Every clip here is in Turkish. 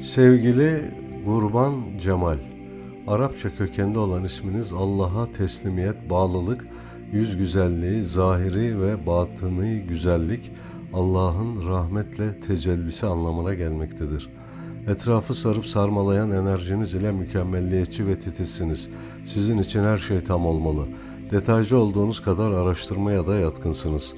Sevgili Gurban Cemal, Arapça kökenli olan isminiz Allah'a teslimiyet, bağlılık, yüz güzelliği, zahiri ve batını güzellik, Allah'ın rahmetle tecellisi anlamına gelmektedir. Etrafı sarıp sarmalayan enerjiniz ile mükemmelliyetçi ve titizsiniz. Sizin için her şey tam olmalı. Detaycı olduğunuz kadar araştırmaya da yatkınsınız.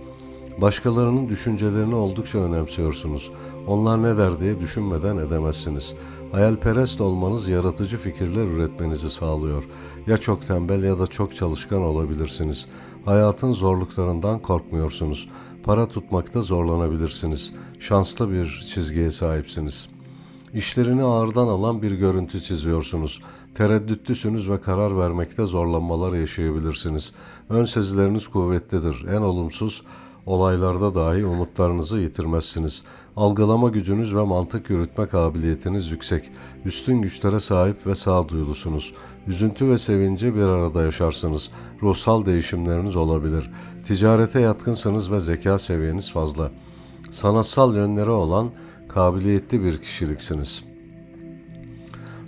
Başkalarının düşüncelerini oldukça önemsiyorsunuz. Onlar ne der diye düşünmeden edemezsiniz. Hayalperest olmanız yaratıcı fikirler üretmenizi sağlıyor. Ya çok tembel ya da çok çalışkan olabilirsiniz. Hayatın zorluklarından korkmuyorsunuz. Para tutmakta zorlanabilirsiniz. Şanslı bir çizgiye sahipsiniz. İşlerini ağırdan alan bir görüntü çiziyorsunuz. Tereddütlüsünüz ve karar vermekte zorlanmalar yaşayabilirsiniz. Ön sezileriniz kuvvetlidir. En olumsuz olaylarda dahi umutlarınızı yitirmezsiniz. Algılama gücünüz ve mantık yürütme kabiliyetiniz yüksek. Üstün güçlere sahip ve sağduyulusunuz. Üzüntü ve sevinci bir arada yaşarsınız. Ruhsal değişimleriniz olabilir. Ticarete yatkınsınız ve zeka seviyeniz fazla. Sanatsal yönleri olan kabiliyetli bir kişiliksiniz.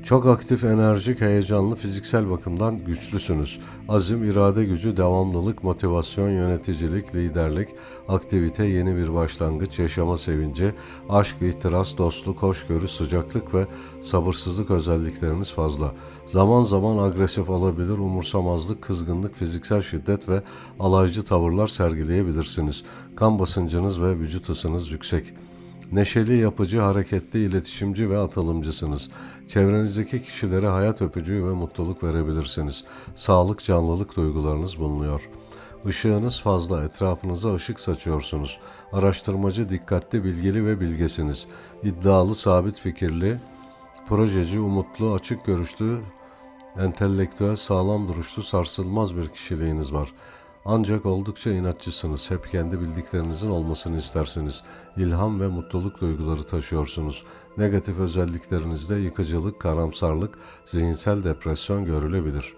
Çok aktif, enerjik, heyecanlı, fiziksel bakımdan güçlüsünüz. Azim, irade gücü, devamlılık, motivasyon, yöneticilik, liderlik, aktivite, yeni bir başlangıç, yaşama sevinci, aşk, ihtiras, dostluk, hoşgörü, sıcaklık ve sabırsızlık özellikleriniz fazla. Zaman zaman agresif olabilir, umursamazlık, kızgınlık, fiziksel şiddet ve alaycı tavırlar sergileyebilirsiniz. Kan basıncınız ve vücut ısınız yüksek. Neşeli, yapıcı, hareketli, iletişimci ve atılımcısınız. Çevrenizdeki kişilere hayat öpücüğü ve mutluluk verebilirsiniz. Sağlık, canlılık duygularınız bulunuyor. Işığınız fazla, etrafınıza ışık saçıyorsunuz. Araştırmacı, dikkatli, bilgili ve bilgesiniz. İddialı, sabit fikirli, projeci, umutlu, açık görüşlü, entelektüel, sağlam duruşlu, sarsılmaz bir kişiliğiniz var. Ancak oldukça inatçısınız. Hep kendi bildiklerinizin olmasını istersiniz. İlham ve mutluluk duyguları taşıyorsunuz. Negatif özelliklerinizde yıkıcılık, karamsarlık, zihinsel depresyon görülebilir.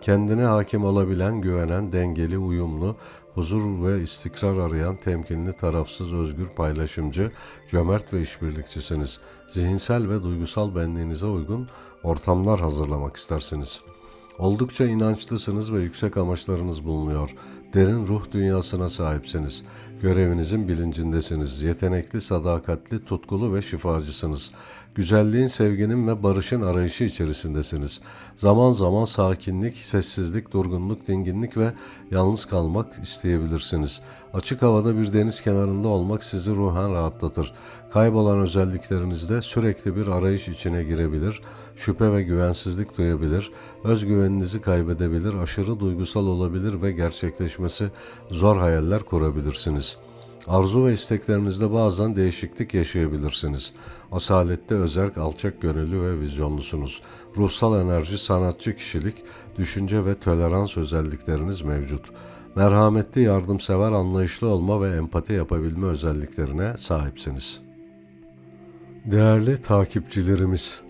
Kendine hakim olabilen, güvenen, dengeli, uyumlu, huzur ve istikrar arayan, temkinli, tarafsız, özgür, paylaşımcı, cömert ve işbirlikçisiniz. Zihinsel ve duygusal benliğinize uygun ortamlar hazırlamak istersiniz.'' Oldukça inançlısınız ve yüksek amaçlarınız bulunuyor. Derin ruh dünyasına sahipsiniz. Görevinizin bilincindesiniz. Yetenekli, sadakatli, tutkulu ve şifacısınız. Güzelliğin, sevginin ve barışın arayışı içerisindesiniz. Zaman zaman sakinlik, sessizlik, durgunluk, dinginlik ve yalnız kalmak isteyebilirsiniz. Açık havada bir deniz kenarında olmak sizi ruhen rahatlatır. Kaybolan özelliklerinizde sürekli bir arayış içine girebilir, şüphe ve güvensizlik duyabilir, özgüveninizi kaybedebilir, aşırı duygusal olabilir ve gerçekleşmesi zor hayaller kurabilirsiniz. Arzu ve isteklerinizde bazen değişiklik yaşayabilirsiniz. Asalette özerk, alçak gönüllü ve vizyonlusunuz. Ruhsal enerji, sanatçı kişilik, düşünce ve tolerans özellikleriniz mevcut. Merhametli, yardımsever, anlayışlı olma ve empati yapabilme özelliklerine sahipsiniz. Değerli takipçilerimiz,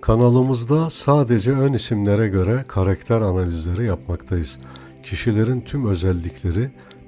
kanalımızda sadece ön isimlere göre karakter analizleri yapmaktayız. Kişilerin tüm özellikleri,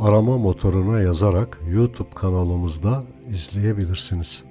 arama motoruna yazarak YouTube kanalımızda izleyebilirsiniz.